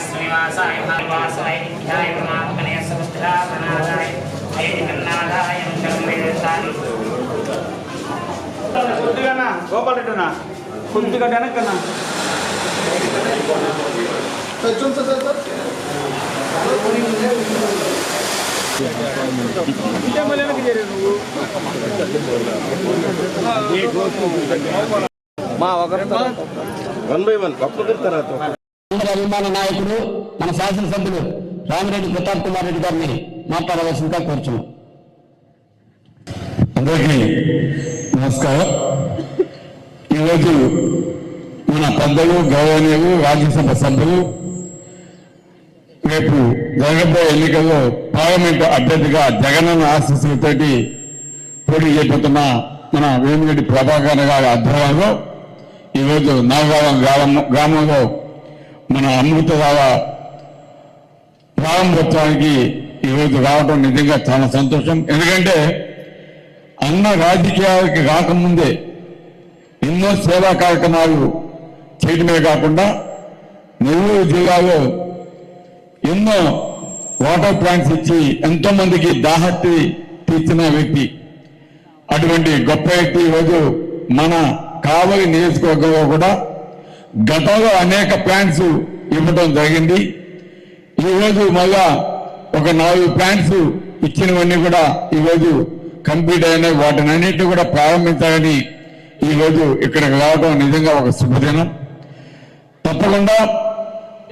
శ్రీవాసాయ శ్రీవాసాయ భగవాసాయ నిత్యాయ ప్రమాపకనే సముద్రాపనాదాయ ఐదికన్నాదాయ కొద్దిగానా గోపాల్ రెడ్డినా కొద్దిగా వెనక్కన్నా మా ఒకరి వన్ బై వన్ ఒక్కొక్కరి తర్వాత. అభిమాన నాయకుడు మన శాసనసభ్యులు రామిరెడ్డి ప్రతాప్ కుమార్ రెడ్డి గారిని మాట్లాడవలసిందిగా కోరుచున్నాం. అందరికీ నమస్కారం. ఈరోజు మన పెద్దలు గౌరవనీయులు రాజ్యసభ సభ్యులు రేపు జరగబోయే ఎన్నికల్లో పార్లమెంటు అభ్యర్థిగా జగనన్న ఆశీస్సులతోటి పోటీ చేయబోతున్న మన వేమిరెడ్డి ప్రభాకర్ గారి ఆధ్వర్యంలో ఈరోజు నాగారం గ్రామం గ్రామంలో మన అమృతధార ప్రారంభత్వానికి ఈరోజు రావడం నిజంగా చాలా సంతోషం. ఎందుకంటే అన్న రాజకీయాలకి రాకముందే ఎన్నో సేవా కార్యక్రమాలు చేయడమే కాకుండా నెల్లూరు జిల్లాలో ఎన్నో వాటర్ ప్లాంట్స్ ఇచ్చి ఎంతో మందికి దాహత్తి తీర్చిన వ్యక్తి. అటువంటి గొప్ప వ్యక్తి ఈరోజు మన కావలి నియోజకవర్గంలో కూడా గతంలో అనేక ప్లాంట్స్ ఇవ్వడం జరిగింది. ఈరోజు మళ్ళా ఒక నాలుగు ప్లాంట్స్ ఇచ్చినవన్నీ కూడా ఈరోజు కంప్లీట్ అయినాయి. వాటిని అన్నింటినీ కూడా ప్రారంభించాలని ఈరోజు ఇక్కడికి రావడం నిజంగా ఒక శుభదినం. తప్పకుండా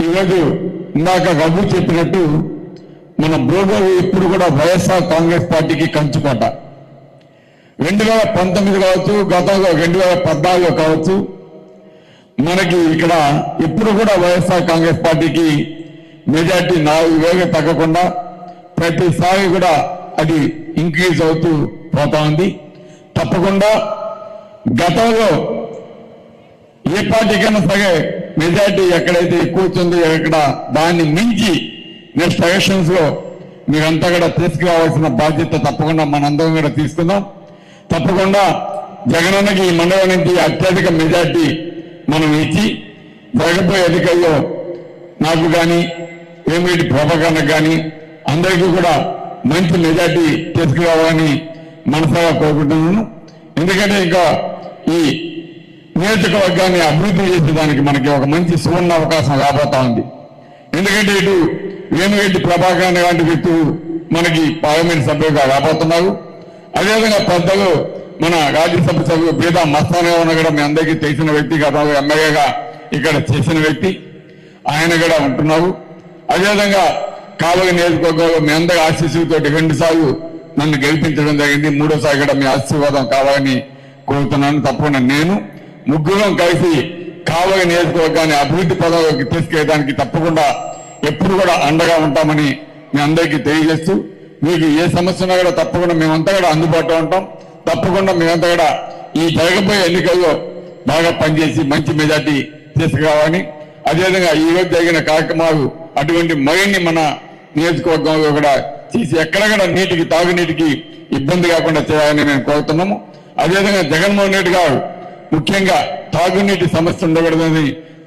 ఈరోజు ఇందాక రఘు చెప్పినట్టు మన బ్రోగర్ ఇప్పుడు కూడా వైఎస్ఆర్ కాంగ్రెస్ పార్టీకి కంచుకోట. రెండు వేల పంతొమ్మిది కావచ్చు గతంలో రెండు వేల పద్నాలుగు కావచ్చు మనకి ఇక్కడ ఇప్పుడు కూడా వైఎస్ఆర్ కాంగ్రెస్ పార్టీకి మెజార్టీ నాలుగు వేలు తగ్గకుండా ప్రతిసారి కూడా అది ఇంక్రీజ్ అవుతూ పోతా ఉంది. తప్పకుండా గతంలో ఏ పార్టీకైనా సరే మెజార్టీ ఎక్కడైతే ఎక్కువ వచ్చిందో ఎక్కడ దాన్ని మించి నెక్స్ట్ ఎలక్షన్స్లో మీరంతా కూడా తీసుకురావాల్సిన బాధ్యత తప్పకుండా మనందరం కూడా తీసుకుందాం తప్పకుండా జగనన్నకి ఈ మండలం నుంచి అత్యధిక మెజార్టీ మనం ఇచ్చి జరగబోయే ఎన్నికల్లో నాకు కానీ వేమిరెడ్డి ప్రభాకర్లకు కానీ అందరికీ కూడా మంచి మెజార్టీ తీసుకురావాలని మనసారా కోరుకుంటున్నాను. ఎందుకంటే ఇంకా ఈ నియోజకవర్గాన్ని అభివృద్ధి చేసేదానికి మనకి ఒక మంచి సువర్ణ అవకాశం రాబోతా ఉంది. ఎందుకంటే ఇటు వేమిరెడ్డి ప్రభాకర్ లాంటి వ్యక్తులు మనకి పార్లమెంట్ సభ్యులుగా రాబోతున్నారు. అదేవిధంగా పెద్దలు మన రాజ్యసభ సభ్యులు బీద మస్తానే ఉన్న కూడా మీ అందరికీ తెలిసిన వ్యక్తి గతంలో ఎమ్మెల్యేగా ఇక్కడ చేసిన వ్యక్తి. ఆయన కూడా ఉంటున్నావు అదేవిధంగా కావలి నియోజకవర్గంలో మీ అందరి ఆశీస్సులతో రెండు సార్లు నన్ను గెలిపించడం జరిగింది. మూడోసారి కూడా మీ ఆశీర్వాదం కావాలని కోరుతున్నాను. తప్పకుండా నేను ముగ్గురం కలిసి కావలి నియోజకవర్గాన్ని అభివృద్ధి పదంలోకి తీసుకెళ్ళడానికి తప్పకుండా ఎప్పుడు కూడా అండగా ఉంటామని మీ అందరికీ తెలియజేస్తూ మీకు ఏ సమస్య ఉన్నా కూడా తప్పకుండా మేమంతా కూడా అందుబాటులో ఉంటాం. తప్పకుండా మేమంతా కూడా ఈ జరగబోయే ఎన్నికల్లో బాగా పనిచేసి మంచి మెజార్టీ తీసుకురావాలని అదేవిధంగా ఈ రోజు జరిగిన కార్యక్రమాలు అటువంటి మరిన్ని మన నియోజకవర్గంలో కూడా తీసి ఎక్కడ కూడా నీటికి తాగునీటికి ఇబ్బంది కాకుండా చేయాలని మేము కోరుతున్నాము. అదేవిధంగా జగన్మోహన్ రెడ్డి గారు ముఖ్యంగా తాగునీటి సమస్య ఉండకూడదని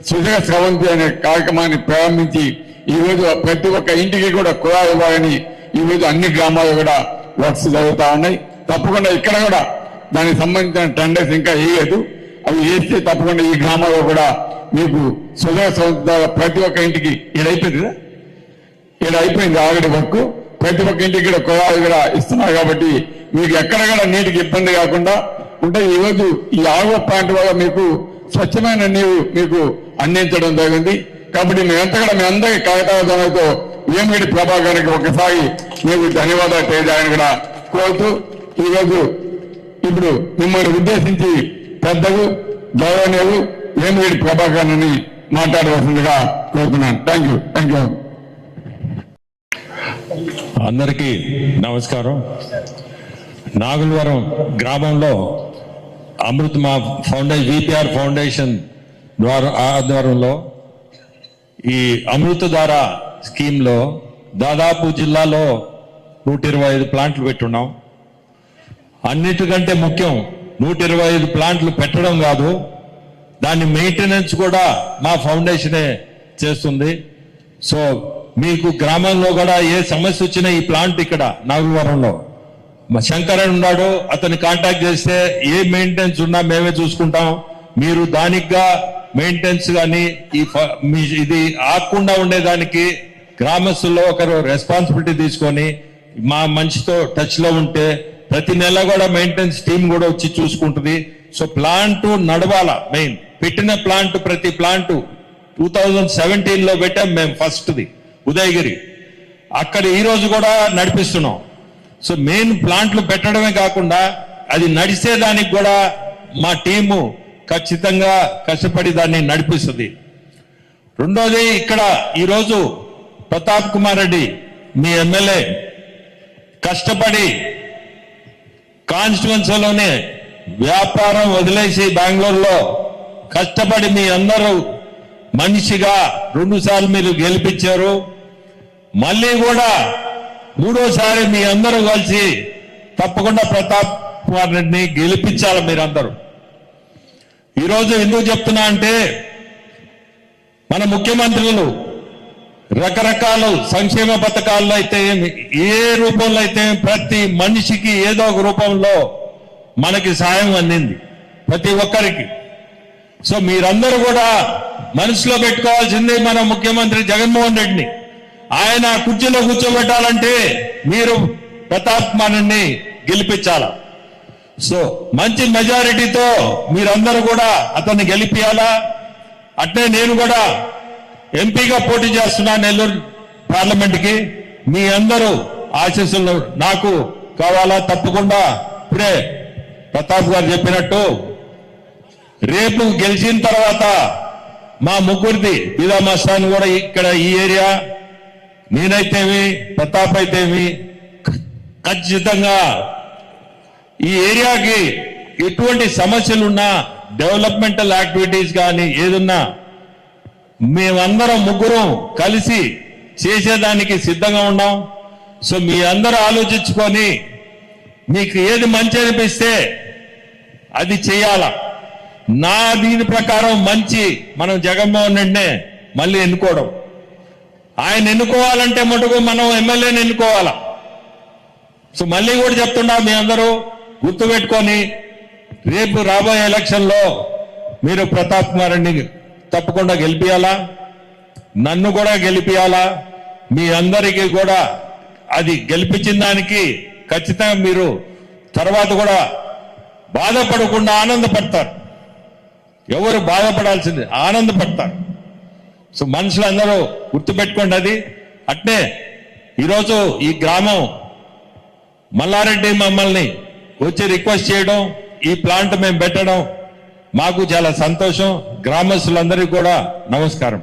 సుజగ స్రవంతి అనే కార్యక్రమాన్ని ప్రారంభించి ఈ రోజు ప్రతి ఒక్క ఇంటికి కూడా కుళాయి ఇవ్వాలని ఈ రోజు అన్ని గ్రామాలు కూడా వర్క్స్ జరుగుతా ఉన్నాయి. తప్పకుండా ఇక్కడ కూడా దానికి సంబంధించిన టెండర్స్ ఇంకా వేయలేదు. అవి వేస్తే తప్పకుండా ఈ గ్రామాల్లో కూడా మీకు సుధా స్రవంతి ప్రతి ఒక్క ఇంటికి ఇది అయిపోయింది కదా? ఇక్కడ అయిపోయింది ఆల్రెడీ వర్క్. ప్రతి ఒక్క ఇంటికి కూడా కులాలు కూడా ఇస్తున్నారు కాబట్టి మీకు ఎక్కడ కూడా నీటికి ఇబ్బంది కాకుండా ఉంటే ఈరోజు ఈ ఆగో ప్లాంట్ వల్ల మీకు స్వచ్ఛమైన నీరు మీకు అందించడం జరిగింది. కాబట్టి మేమంతా కూడా మీ అందరికీ కాగితాలతో వేమిడి ప్రభాకర్కి ఒకసారి మీకు ధన్యవాదాలు తెలియజేయాలని కూడా కోరుతూ ఈ రోజు ఇప్పుడు మిమ్మల్ని ఉద్దేశించి పెద్దలు గౌరవనీయులు ప్రభాకన్ అని మాట్లాడవలసిందిగా కోరుతున్నాను. థ్యాంక్ యూ థ్యాంక్ యూ అందరికీ నమస్కారం. నాగులవరం గ్రామంలో అమృత్ మా ఫౌండేషన్ విపిఆర్ ఫౌండేషన్ ద్వారా ఆధ్వర్యంలో ఈ అమృత ద్వారా స్కీమ్లో దాదాపు జిల్లాలో నూట ఇరవై ఐదు ప్లాంట్లు పెట్టున్నాం. అన్నిటికంటే ముఖ్యం నూట ఇరవై ఐదు ప్లాంట్లు పెట్టడం కాదు. దాని మెయింటెనెన్స్ కూడా మా ఫౌండేషనే చేస్తుంది. సో మీకు గ్రామంలో కూడా ఏ సమస్య వచ్చినా ఈ ప్లాంట్ ఇక్కడ నాగులవరంలో. మా శంకరన్ ఉన్నాడు అతను కాంటాక్ట్ చేస్తే ఏ మెయింటెనెన్స్ ఉన్నా మేమే చూసుకుంటాం. మీరు దానికిగా మెయింటెనెన్స్ కానీ ఈ ఫ- మీ ఇది ఆకుండా ఉండేదానికి గ్రామస్తుల్లో ఒకరు రెస్పాన్సిబిలిటీ తీసుకొని మా మనిషితో టచ్లో ఉంటే ప్రతి నెల కూడా మెయింటెనెన్స్ టీమ్ కూడా వచ్చి చూసుకుంటుంది. సో ప్లాంట్ నడవాల మెయిన్ పెట్టిన ప్లాంట్ ప్రతి ప్లాంట్ టూ థౌజండ్ సెవెంటీన్లో పెట్టాం మేము ఫస్ట్ది ఉదయగిరి. అక్కడ ఈ రోజు కూడా నడిపిస్తున్నాం. సో మెయిన్ ప్లాంట్లు పెట్టడమే కాకుండా అది నడిచేదానికి కూడా మా టీము ఖచ్చితంగా కష్టపడి దాన్ని నడిపిస్తుంది. రెండోది ఇక్కడ ఈరోజు ప్రతాప్ కుమార్ రెడ్డి మీ ఎమ్మెల్యే కష్టపడి కాన్స్టిట్యువెన్సీలోనే వ్యాపారం వదిలేసి బెంగళూరులో కష్టపడి మీ అందరూ మనిషిగా రెండుసార్లు మీరు గెలిపించారు. మళ్ళీ కూడా మూడోసారి మీ అందరూ కలిసి తప్పకుండా ప్రతాప్ కుమార్ రెడ్డిని గెలిపించాలి మీరందరూ. ఈరోజు ఎందుకు చెప్తున్నా అంటే మన ముఖ్యమంత్రులు రకరకాల సంక్షేమ పథకాల్లో అయితే ఏ రూపంలో అయితే ప్రతి మనిషికి ఏదో ఒక రూపంలో మనకి సాయం అందింది ప్రతి ఒక్కరికి. సో మీరందరూ కూడా మనసులో పెట్టుకోవాల్సింది మన ముఖ్యమంత్రి జగన్మోహన్ రెడ్డిని. ఆయన కుర్చీలో కూర్చోబెట్టాలంటే మీరు ప్రతాప్ గెలిపించాల? సో మంచి మెజారిటీతో మీరందరూ కూడా అతన్ని గెలిపియాలా? అట్నే నేను కూడా ఎంపీగా పోటీ చేస్తున్నా నెల్లూరు పార్లమెంట్కి మీ అందరూ ఆశీస్సులు నాకు కావాలా తప్పకుండా. ఇప్పుడే ప్రతాప్ గారు చెప్పినట్టు రేపు గెలిచిన తర్వాత మా ముగ్గురిది బిదా మస్తాన్ కూడా ఇక్కడ ఈ ఏరియా. నేనైతేమి ప్రతాప్ అయితేమి ఖచ్చితంగా ఈ ఏరియాకి ఎటువంటి సమస్యలున్నా డెవలప్మెంటల్ యాక్టివిటీస్ కానీ ఏదున్నా మేమందరం ముగ్గురం కలిసి చేసేదానికి సిద్ధంగా ఉన్నాం. సో మీ అందరూ ఆలోచించుకొని మీకు ఏది మంచి అనిపిస్తే అది చేయాల. నా దీని ప్రకారం మంచి మనం జగన్మోహన్ రెడ్డినే మళ్ళీ ఎన్నుకోవడం. ఆయన ఎన్నుకోవాలంటే మటుకు మనం ఎమ్మెల్యేని ఎన్నుకోవాలా. సో మళ్ళీ కూడా చెప్తున్నా మీ అందరూ గుర్తుపెట్టుకొని రేపు రాబోయే ఎలక్షన్లో మీరు ప్రతాప్ కుమార్ రెడ్డిని తప్పకుండా గెలిపియాలా? నన్ను కూడా గెలిపియాలా? మీ అందరికీ కూడా అది గెలిపించిన దానికి ఖచ్చితంగా మీరు తర్వాత కూడా బాధపడకుండా ఆనందపడతారు. ఎవరు బాధపడాల్సింది ఆనందపడతారు. సో మనుషులు అందరూ గుర్తుపెట్టుకోండి అది. అట్నే ఈరోజు ఈ గ్రామం మల్లారెడ్డి మమ్మల్ని వచ్చి రిక్వెస్ట్ చేయడం ఈ ప్లాంట్ మేము పెట్టడం మాకు చాలా సంతోషం. గ్రామస్తులందరికీ కూడా నమస్కారం.